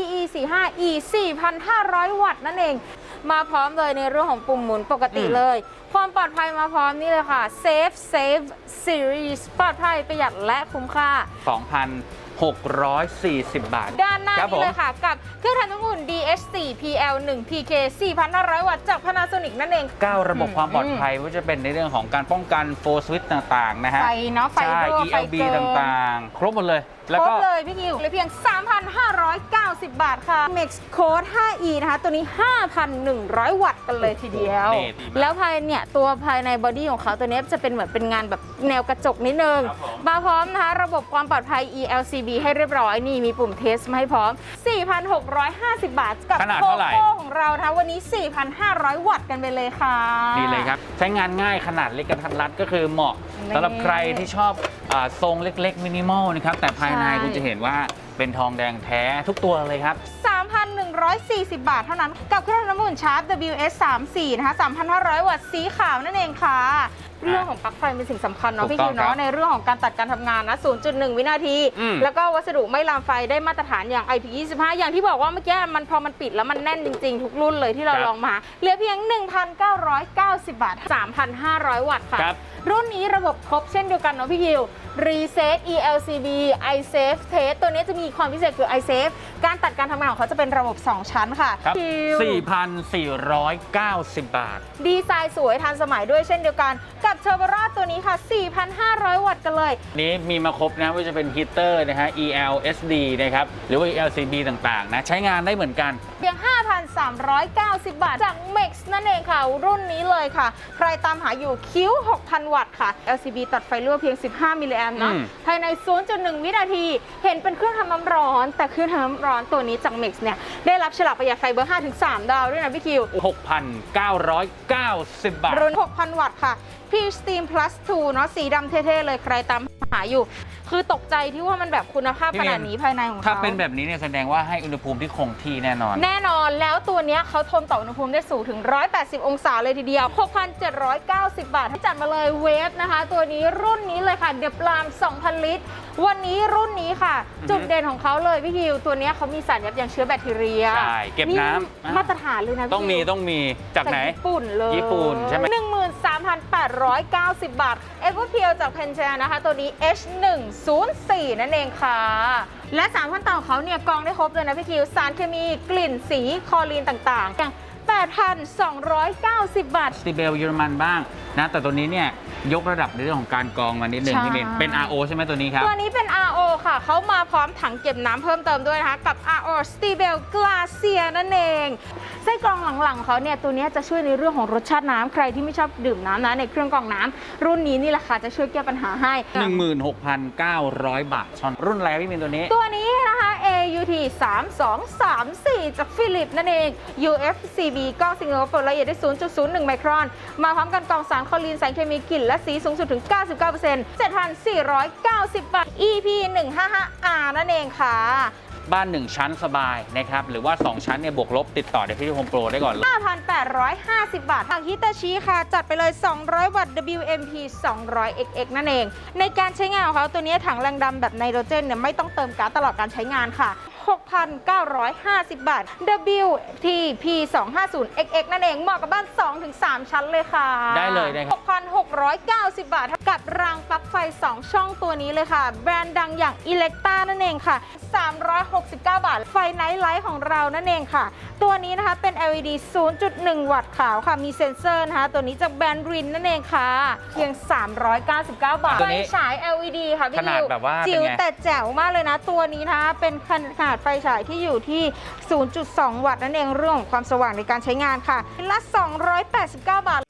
EE 45 E 4,500 วัตต์นั่นเอง มาพร้อมเลยในเรื่องของปุ่มหมุนปกติอืมเลย ความปลอดภัยมาพร้อมนี่เลยค่ะ Safe Save Series ปลอดภัยประหยัดและคุ้มค่า 2,640 บาท ด้านหน้าครับนี่เลยผมค่ะ กับเครื่องทำน้ำอุ่น DH4 PL 1 PK 4,500 วัตต์จาก Panasonic นั่นเอง 9 ระบบความปลอดภัยว่าจะเป็นในเรื่องของการป้องกันโฟสวิตต่างๆ นะฮะไฟเนาะไฟใช่ รั่วไฟ ELB เกินต่างๆ ครบหมดเลย แล้วครก็ บเลยพี่คิวเลยเพียง 3,590 บาทค่ะ Max Code 5E นะคะ ตัวนี้ 5,100 วัตต์กันเลยทีเดียวนี่ดีมากแล้วภายเนี่ย ตัวภายในบอดี้ของเขาตัวนี้จะเป็นเหมือนเป็นงานแบบแนวกระจกนิดนึง ครับผม มาพร้อมนะคะ ระบบความปลอดภัย ELCB ให้เรียบร้อยนี่มีปุ่มเทสมาให้พร้อม 4,650 บาทกับขนาดโคเท่าไหร่ โค่ของเรานะคะวันนี้ 4,500 วัตต์กันไปเลยค่ะ นี่เลยครับ ใช้งานง่ายขนาดเล็กกระทัดรัดก็คือเหมาะนี่สำหรับใครที่ชอบอาทรงเล็ก ๆ มินิมอลนะครับ แต่ภายในใช่ คุณจะเห็นว่าเป็นทองแดงแท้ทุกตัวเลยครับ 3,140 บาทเท่านั้น กับเครื่องทำน้ำอุ่นชาร์จ WS 3 4 นะคะ 3,500 วัตต์สีขาวนั่นเองค่ะเรื่องของปลั๊กไฟเป็นสิ่งสำคัญเนาะถูพี่กต้คิองวครัเนาะบในเรื่องของการตัดการทำงานนะ 0.1 วินาที อืมแล้วก็วัสดุไม่ลามไฟได้มาตรฐานอย่าง IP25 อย่างที่บอกว่าเมื่อกี้มันพอมันปิดแล้วมันแน่นจริงๆ ทุกรุ่นเลยที่เราลองมาเหลือเพียง 1,990 บาท 3,500 วัตต์ค่ะ ครับ รุ่นนี้ระบบครบเช่นเดียวกันเนาะพี่คิว Reset ELCB iSafe Test ตัวนี้จะมีความพิเศษคือ iSafe การตัดการทำงานของเขาจะเป็นระบบ 2 ชั้นค่ะครับคิว 4,490 บาท ดีไซน์สวยทันสมัยด้วยเช่นเดียวกันกับเทอร์โบราตัวนี้ค่ะ 4,500 วัตต์กันเลย นี้มีมาครบนะว่าจะเป็นฮีเตอร์นะฮะ ELSD นะครับ หรือว่า ELCB ต่างๆนะ ใช้งานได้เหมือนกัน เพียง 5,390 บาท จาก Max นั่นเองค่ะ รุ่นนี้เลยค่ะ ใครตามหาอยู่คิ้ว 6,000 วัตต์ค่ะ LCB ตัดไฟรั่วเพียง 15 มิลลิแอมป์นะอืมภายใน 0.1 วินาที เห็นเป็นเครื่องทำน้ำร้อน แต่เครื่องทำน้ำร้อนตัวนี้จาก Max เนี่ย ได้รับฉลากประหยัดไฟเบอร์ 5-3 ดาวด้วยนะพี่คิว 6,990 บาท รุ่น 6,000 วัตต์ค่ะ P Steam Plus 2เนาะสีดำเท่ๆเลยใครตามหาอยู่ คือตกใจที่ว่ามันแบบคุณภาพพี่ขเมย์นาดนี้ภายในของเขาถ้าเป็นแบบนี้เนี่ยแสดงว่าให้อุณหภูมิที่คงที่แน่นอน แน่นอนแล้วตัวเนี้ยเขาทนต่ออุณหภูมิได้สูงถึง 180 องศาเลยทีเดียว 6,790 บาทให้จัดมาเลยเวฟนะคะ ตัวนี้รุ่นนี้เลยค่ะ เดบราม 2,000 ลิตร วันนี้รุ่นนี้ค่ะอือฮึจุดเด่นของเขาเลยพี่คิว ตัวเนี้ยเขามีสารยับยั้งเชื้อแบคทีเรียใช่เก็บน้ำมาตรฐานเลยนะพี่ต้องมีคิวต้องมีจากไหนญี่ปุ่นเลยญี่ปุ่นใช่ไหม13,890บาทเอเวอร์เพียวจากเพนเจนะคะ ตัวนี้ H104 นั่นเองค่ะ และสามขั้นตอนของเขาเนี่ยกรองได้ครบเลยนะพี่คิวสารเคมีกลิ่นสีคลอรีนต่างๆ 8,290 บาท สติเบลเยอรมันบ้างนะแต่ตัวนี้เนี่ยยกระดับในเรื่องของการกรองมานิดนึงใช่ พี่เมย์เป็น RO ใช่ไหมตัวนี้ครับ ตัวนี้เป็น RO ค่ะ เขามาพร้อมถังเก็บน้ำเพิ่มเติมด้วยนะคะ กับ RO Stibel Glacier นั่นเอง ไส้กรองหลังๆเขาเนี่ยตัวเนี้ยจะช่วยในเรื่องของรสชาติน้ำใครที่ไม่ชอบดื่มน้ำนะในเครื่องกรองน้ำรุ่นนี้นี่แหละค่ะจะช่วยแก้ปัญหาให้ 16,900 บาทชอนรุ่นอะไรพี่เมย์ตัวนี้ ตัวนี้นะ UT 3234 จากฟิลิปนั่นเอง UFCB กล้องสิงคโปร์ละเอียดได้ 0.01 ไมครอน มาพร้อมกันกองสารคลอรีนสารเคมีกลิ่นและสีสูงสุดถึง 99% 7,490 บาท EP 155R นั่นเองค่ะ บ้าน 1 ชั้นสบายนะครับหรือว่า 2 ชั้นเนี่ยบวกลบติดต่อได้ที่โฮมโปรได้ก่อนเลย 5,850 บาท ทางฮิตาชิค่ะ จัดไปเลย 200 วัตต์ WMP 200 XX นั่นเอง ในการใช้งานของเขาตัวนี้ถังแรงดันแบบไนโตรเจนเนี่ยไม่ต้องเติมก๊าซตลอดการใช้งานค่ะ 6,950 บาท WTP 250 XX นั่นเองเหมาะกับบ้าน 2-3 ชั้นเลยค่ะ ได้เลยนะครับ6,690 บาท กับรางปลั๊กไฟ 2 ช่องตัวนี้เลยค่ะ แบรนด์ดังอย่าง Electa นั่นเองค่ะ 369 บาท ไฟไนท์ไลท์ของเรานั่นเองค่ะ ตัวนี้นะคะเป็น LED 0.1 วัตต์ขาวค่ะ มีเซ็นเซอร์นะคะ ตัวนี้จากแบรนด์รินนั่นเองค่ะ เพียง 399 บาทตัวไฟนี้ฉาย LED ค่ะพี่ขนาดดิวแบบว่าเป็นไงจิ๋วแต่แจ๋วมากเลยนะ ตัวนี้นะคะเป็นขนาดไฟฉายที่อยู่ที่ 0.2 วัตต์นั่นเองเรื่องของความสว่างในการใช้งานค่ะละ 289 บาท